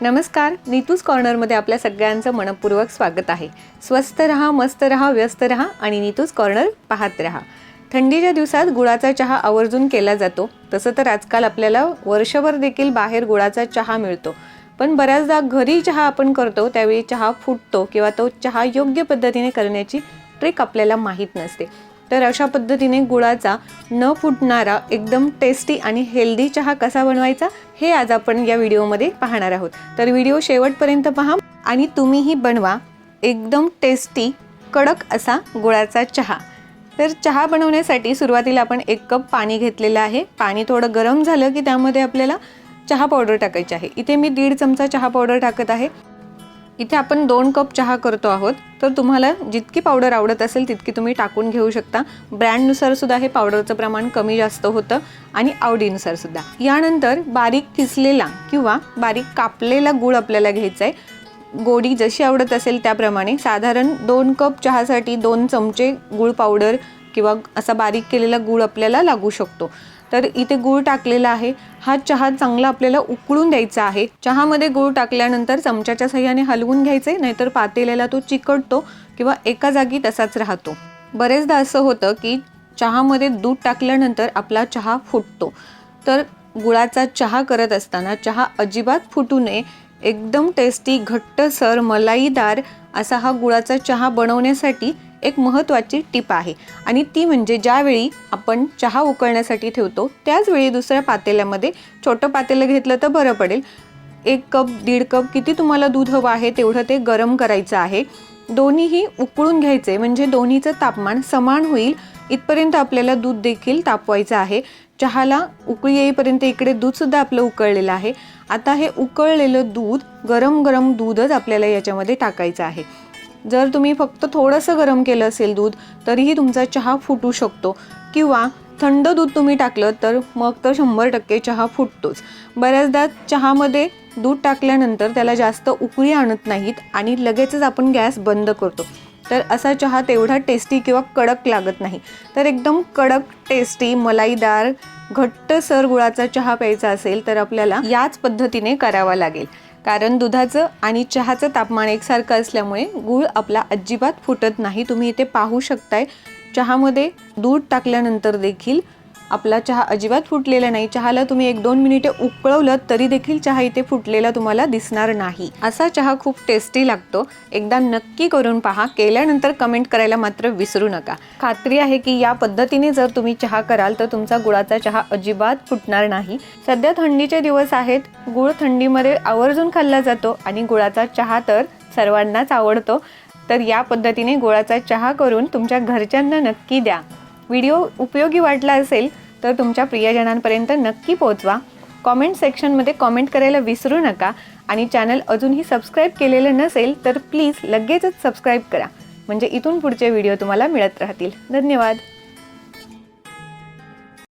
नमस्कार नीतूज कॉर्नरमध्ये आपल्या सगळ्यांचं मनपूर्वक स्वागत आहे. स्वस्त रहा मस्त रहा व्यस्त रहा आणि नीतूज कॉर्नर पाहत रहा. थंडीच्या दिवसात गुळाचा चहा आवर्जून केला जातो. तसं तर आजकाल आपल्याला वर्षभर देखील बाहेर गुळाचा चहा मिळतो. पण बऱ्याचदा घरी चहा आपण करतो त्यावेळी चहा फुटतो किंवा तो चहा योग्य पद्धतीने करण्याची ट्रिक आपल्याला माहीत नसते. तर अशा पद्धतीने गुळाचा न फुटणारा एकदम टेस्टी आणि हेल्दी चहा कसा बनवायचा हे आज आपण या व्हिडिओमध्ये पाहणार आहोत. तर व्हिडिओ शेवटपर्यंत पहा आणि तुम्हीही बनवा एकदम टेस्टी कडक असा गुळाचा चहा. तर चहा बनवण्यासाठी सुरुवातीला आपण एक कप पाणी घेतलेलं आहे. पाणी थोडं गरम झालं की त्यामध्ये आपल्याला चहा पावडर टाकायची आहे. इथे मी दीड चमचा चहा पावडर टाकत आहे. इथे आपण दोन कप चहा करतो आहोत. तर तुम्हाला जितकी पावडर आवडत असेल तितकी तुम्ही टाकून घेऊ शकता. ब्रँडनुसार सुद्धा हे पावडरचं प्रमाण कमी जास्त होतं आणि आवडीनुसार सुद्धा. यानंतर बारीक किसलेला किंवा बारीक कापलेला गूळ आपल्याला घ्यायचा आहे. गोडी जशी आवडत असेल त्याप्रमाणे साधारण दोन कप चहासाठी दोन चमचे गूळ पावडर किंवा असा बारीक केलेला गूळ आपल्याला लागू शकतो. तर इथे गूळ टाकलेला आहे. हा चहा चांगला आपल्याला उकळून द्यायचा आहे. चहामध्ये गूळ टाकल्यानंतर चमच्याच्या सहाय्याने हलवून घ्यायचे नाहीतर पातेल्याला तो चिकटतो किंवा एका जागी तसाच राहतो. बरेचदा असं होतं की चहामध्ये दूध टाकल्यानंतर आपला चहा फुटतो. तर गुळाचा चहा करत असताना चहा अजिबात फुटू नये. एकदम टेस्टी घट्टसर मलाईदार असा हा गुळाचा चहा बनवण्यासाठी एक महत्त्वाची टीप आहे. आणि ती म्हणजे ज्यावेळी आपण चहा उकळण्यासाठी ठेवतो त्याचवेळी दुसऱ्या पातेल्यामध्ये छोटं पातेलं घेतलं तर बरं पडेल. एक कप दीड कप किती तुम्हाला दूध हवं आहे तेवढं ते गरम करायचं आहे. दोन्हीही उकळून घ्यायचे म्हणजे दोन्हीचं तापमान समान होईल. इथपर्यंत आपल्याला दूध देखील तापवायचं आहे. चहाला उकळी येईपर्यंत इकडे दूधसुद्धा आपलं उकळलेलं आहे. आता हे उकळलेलं दूध गरम गरम दूधच आपल्याला याच्यामध्ये टाकायचं आहे. जर तुम्ही फक्त थोडंसं गरम केलं असेल दूध तरीही तुमचा चहा फुटू शकतो. किंवा थंड दूध तुम्ही टाकलं तर मग तर शंभर टक्के चहा फुटतोच. बऱ्याचदा चहामध्ये दूध टाकल्यानंतर त्याला जास्त उकळी आणत नाहीत आणि लगेचच आपण गॅस बंद करतो. तर असा चहा तेवढा टेस्टी किंवा कडक लागत नाही. तर एकदम कडक टेस्टी मलाईदार घट्टसर गुळाचा चहा प्यायचा असेल तर आपल्याला याच पद्धतीने करावा लागेल. कारण दुधाचं आणि चहाचं तापमान एकसारखं असल्यामुळे गूळ आपला अजिबात फुटत नाही. तुम्ही इथे पाहू शकताय. चहामध्ये दूध टाकल्यानंतर देखील आपला चहा अजिबात फुटलेला नाही. चहाला तुम्ही एक दोन मिनिटे उकळवलं तरी देखील चहा इथे फुटलेला तुम्हाला दिसणार नाही. असा चहा खूप टेस्टी लागतो. एकदा नक्की करून पहा. केल्यानंतर कमेंट करायला मात्र विसरू नका. खात्री आहे की या पद्धतीने जर तुम्ही चहा कराल तर तुमचा गुळाचा चहा अजिबात फुटणार नाही. सध्या थंडीचे दिवस आहेत. गुळ थंडीमध्ये आवर्जून खाल्ला जातो आणि गुळाचा चहा तर सर्वांनाच आवडतो. तर या पद्धतीने गुळाचा चहा करून तुमच्या घरच्यांना नक्की द्या. व्हिडिओ उपयोगी वाटला असेल तर तुमच्या प्रियजनांपर्यंत नक्की पोहोचवा. कॉमेंट सेक्शनमध्ये कॉमेंट करायला विसरू नका आणि चॅनल अजूनही सबस्क्राईब केलेलं नसेल तर प्लीज लगेचच सबस्क्राईब करा. म्हणजे इथून पुढचे व्हिडिओ तुम्हाला मिळत राहतील. धन्यवाद.